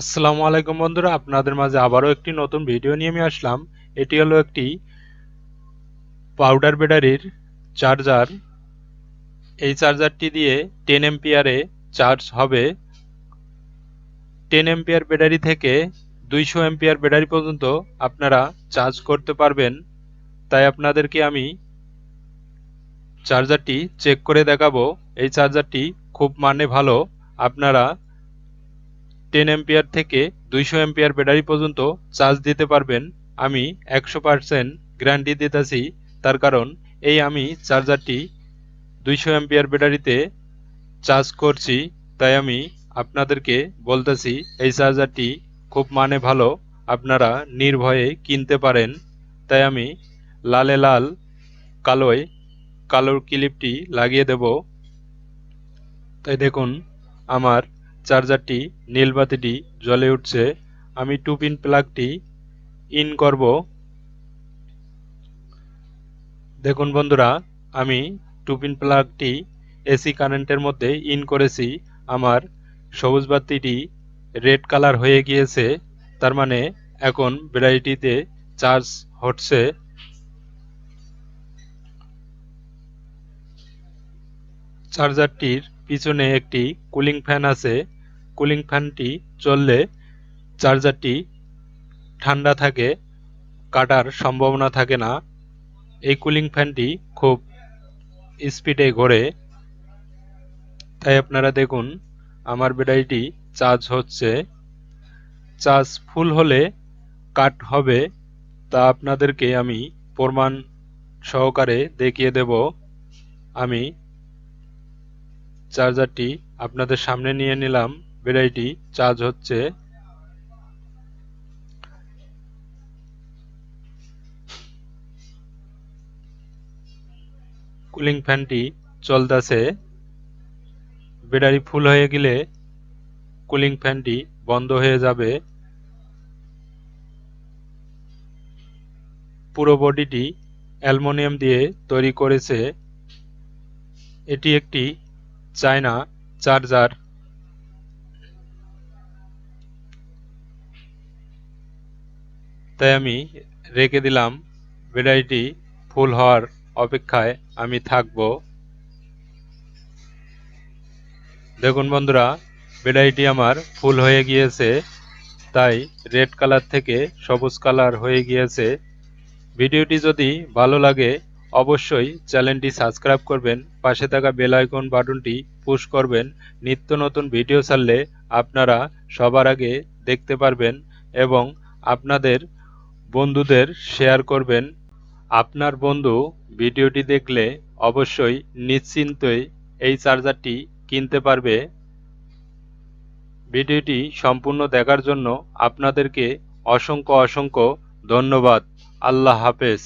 আসসালামু আলাইকুম বন্ধুরা, আপনাদের মাঝে আবারও একটি নতুন ভিডিও নিয়ে আমি আসলাম। এটি হলো একটি পাউডার ব্যাটারির চার্জার। এই চার্জারটি দিয়ে টেন এম্পিয়ারে চার্জ হবে। টেন এম্পিয়ার ব্যাটারি থেকে দুইশো এম্পিয়ার ব্যাটারি পর্যন্ত আপনারা চার্জ করতে পারবেন। তাই আপনাদেরকে আমি চার্জারটি চেক করে দেখাবো। এই চার্জারটি খুব মানে ভালো। আপনারা টেন এম্পিয়ার থেকে দুইশো এম্পিয়ার ব্যাটারি পর্যন্ত চার্জ দিতে পারবেন। আমি একশো পারসেন্ট গ্যারান্টি দিতেছি। তার কারণ, এই আমি চার্জারটি দুইশো এম্পিয়ার ব্যাটারিতে চার্জ করছি। তাই আমি আপনাদেরকে বলতেছি, এই চার্জারটি খুব মানে ভালো। আপনারা নির্ভয়ে কিনতে পারেন। তাই আমি লালে লাল, কালোয়, কালোর ক্লিপটি লাগিয়ে দেব। তাই দেখুন, আমার চার্জারটি নীল বাতিটি জ্বলে উঠছে। আমি টু পিন প্লাগটি ইন করব। দেখুন বন্ধুরা, আমি টু পিন প্লাগটি এসি কারেন্টের মধ্যে ইন করেছি। আমার সবুজ বাতিটি রেড কালার হয়ে গিয়েছে। তার মানে এখন ব্যাটারিটিতে চার্জ হচ্ছে। চার্জারটির পিছনে একটি কুলিং ফ্যান আছে। কুলিং ফ্যানটি চললে চার্জারটি ঠান্ডা থাকে, কাটার সম্ভাবনা থাকে না। এই কুলিং ফ্যানটি খুব স্পিডে ঘোরে। তাই আপনারা দেখুন, আমার ব্যাটারিটি চার্জ হচ্ছে। চার্জ ফুল হলে কাট হবে, তা আপনাদেরকে আমি প্রমাণ সহকারে দেখিয়ে দেব। আমি চার্জারটি আপনাদের সামনে নিয়ে নিলাম। ব্যাটারিটি চার্জ হচ্ছে কুলিং ফ্যানটি চলতেছে। ব্যাটারি ফুল হয়ে গেলে কুলিং ফ্যানটি বন্ধ হয়ে যাবে। পুরো বডিটি অ্যালুমিনিয়াম দিয়ে তৈরি করেছে। এটি একটি চায়না চার্জার। তাই আমি রেখে দিলাম ব্যাটারিটি ফুল হওয়ার অপেক্ষায় আমি থাকব। দেখুন বন্ধুরা ব্যাটারিটি আমার ফুল হয়ে গিয়েছে, তাই রেড কালার থেকে সবুজ কালার হয়ে গিয়েছে। ভিডিওটি যদি ভালো লাগে, অবশ্যই চ্যানেলটি সাবস্ক্রাইব করবেন, পাশে থাকা বেল আইকন বাটনটি পুশ করবেন। নিত্য নতুন ভিডিও ছাড়লে আপনারা সবার আগে দেখতে পারবেন এবং আপনাদের বন্ধুদের শেয়ার করবেন। আপনার বন্ধু ভিডিওটি দেখলে অবশ্যই নিশ্চিন্তই এই চার্জারটি কিনতে পারবে। ভিডিওটি সম্পূর্ণ দেখার জন্য আপনাদেরকে অসংখ্য অসংখ্য ধন্যবাদ। আল্লাহ হাফেজ।